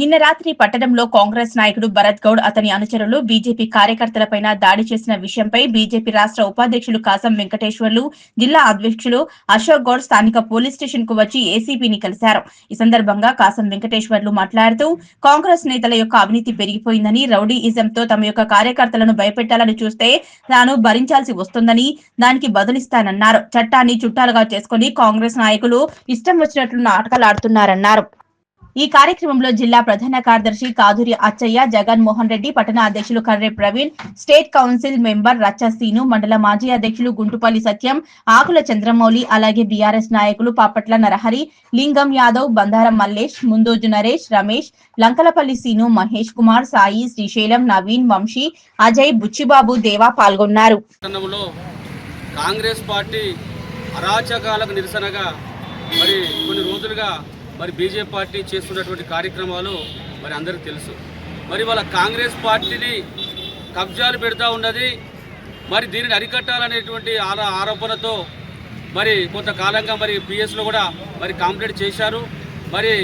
నిన్న రాత్రి పట్టణంలో కాంగ్రెస్ నాయకుడు భరత్ గౌడ్ అతని అనుచరులు బీజేపీ కార్యకర్తలపై దాడి చేసిన విషయంపై బీజేపీ రాష్ట్ర ఉపాధ్యక్షులు కాసం వెంకటేశ్వర్లు జిల్లా అధ్యక్షులు అశోక్ గౌడ్ స్థానిక పోలీస్ స్టేషన్కు వచ్చి ఏసీపీని కలిశారు. ఈ సందర్భంగా కాసం వెంకటేశ్వర్లు మాట్లాడుతూ కాంగ్రెస్ నేతల యొక్క అవినీతి పెరిగిపోయిందని రౌడీయిజంతో తమ యొక్క కార్యకర్తలను భయపెట్టాలని చూస్తే తాను భరించాల్సి వస్తుందని దానికి బదులిస్తానన్నారు. చట్టాన్ని చుట్టాలుగా చేసుకుని కాంగ్రెస్ నాయకులు ఇష్టం వచ్చినట్లు నాటకాలాడుతున్నారన్నారు ఈ కార్యక్రమంలో జిల్లా ప్రధాన కార్యదర్శి కాదురి అచ్చయ్య జగన్ మోహన్ రెడ్డి పట్టణ అధ్యక్షులు Karre Praveen state council member Racha Seenu మండల మాజీ అధ్యక్షులు గుంటుపల్లి సత్యం ఆకుల చంద్రమౌళి అలాగే బీఆర్ఎస్ నాయకులు పాపట్ల నరహరి లింగం యాదవ్ బందారం మల్లేష్ ముందోజు నరేష్ రమేష్ లంకలపల్లి సీను మహేష్ కుమార్ సాయి శ్రీశైలం నవీన్ వంశీ అజయ్ బుచ్చిబాబు దేవా పాల్గొన్నారు. కాంగ్రెస్ పార్టీ అరాచకాలకు నిరసనగా మరి కొన్ని రోజులుగా మరి బీజేపీ పార్టీ చేస్తున్నటువంటి కార్యక్రమాలు మరి అందరికీ తెలుసు. మరి వాళ్ళ కాంగ్రెస్ పార్టీని కబ్జాలు పెడతా ఉన్నది. మరి దీనిని అరికట్టాలనేటువంటి ఆరో ఆరోపణతో మరి కొంతకాలంగా మరి పిఎస్లో కూడా మరి కాంప్లైంట్ చేశారు. మరి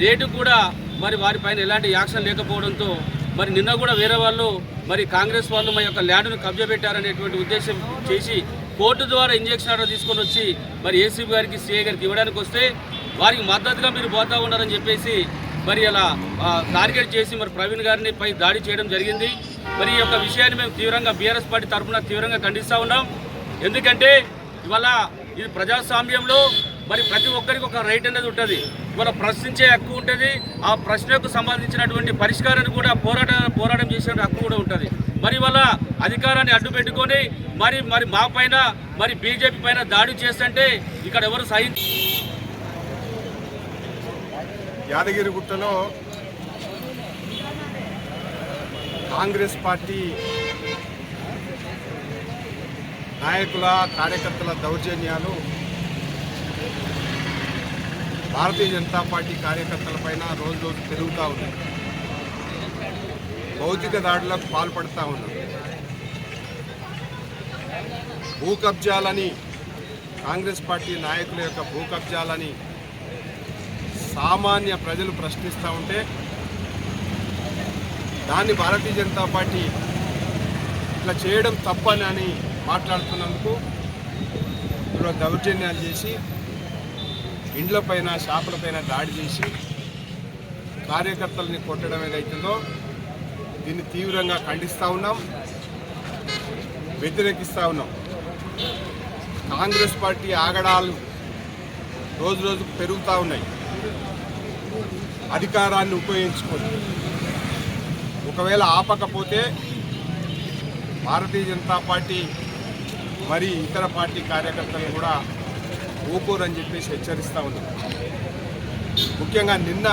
నేటు కూడా మరి వారిపైన ఎలాంటి యాక్షన్ లేకపోవడంతో మరి నిన్న కూడా వేరే వాళ్ళు మరి కాంగ్రెస్ వాళ్ళు మా యొక్క ల్యాండ్ను కబ్జా పెట్టారనేటువంటి ఉద్దేశం చేసి కోర్టు ద్వారా ఇంజక్షన్ ఆర్డర్ తీసుకొని వచ్చి మరి ఏసీబీ గారికి సిఐ గారికి ఇవ్వడానికి వస్తే వారికి మద్దతుగా మీరు పోతా ఉన్నారని చెప్పేసి మరి అలా టార్గెట్ చేసి మరి ప్రవీణ్ గారిని పై దాడి చేయడం జరిగింది. మరి ఈ యొక్క విషయాన్ని మేము తీవ్రంగా బీఆర్ఎస్ పార్టీ తరఫున తీవ్రంగా ఖండిస్తూ ఉన్నాం. ఎందుకంటే ఇవాళ ఇది ప్రజాస్వామ్యంలో మరి ప్రతి ఒక్కరికి ఒక రైట్ అనేది ఉంటుంది. ఇవాళ ప్రశ్నించే హక్కు ఉంటుంది. ఆ ప్రశ్నకు సంబంధించినటువంటి పరిష్కారాన్ని కూడా పోరాట పోరాటం చేసే హక్కు కూడా ఉంటుంది. మరి వాళ్ళ అధికారాన్ని అడ్డు పెట్టుకొని మరి మరి మా పైన మరి బీజేపీ పైన దాడి చేస్తుంటే ఇక్కడ ఎవరు సహించ యాదగిరిగుట్టలో కాంగ్రెస్ పార్టీ నాయకుల కార్యకర్తల దౌర్జన్యాలు భారతీయ జనతా పార్టీ కార్యకర్తల పైన రోజు రోజు పెరుగుతూ ఉన్నాయి. భౌతిక దాడులకు పాల్పడుతూ ఉన్నారు భూ కబ్జాలని కాంగ్రెస్ పార్టీ నాయకుల యొక్క భూ కబ్జాలని సామాన్య ప్రజలు ప్రశ్నిస్తూ ఉంటే దాన్ని భారతీయ జనతా పార్టీ ఇట్లా చేయడం తప్పని అని మాట్లాడుతున్నందుకు ఇప్పుడు దౌర్జన్యాలు చేసి ఇండ్లపైన షాపులపైన దాడి చేసి కార్యకర్తలని కొట్టడం ఏదైతుందో దీన్ని తీవ్రంగా ఖండిస్తూ ఉన్నాం వ్యతిరేకిస్తూ ఉన్నాం. కాంగ్రెస్ పార్టీ ఆగడాలు రోజు రోజుకు పెరుగుతూ ఉన్నాయి. అధికారాన్ని ఉపయోగించుకొని ఒకవేళ ఆపకపోతే భారతీయ జనతా పార్టీ మరి ఇతర పార్టీ కార్యకర్తలు కూడా ఊకూరని చెప్పేసి హెచ్చరిస్తూ ఉన్నారు. ముఖ్యంగా నిన్న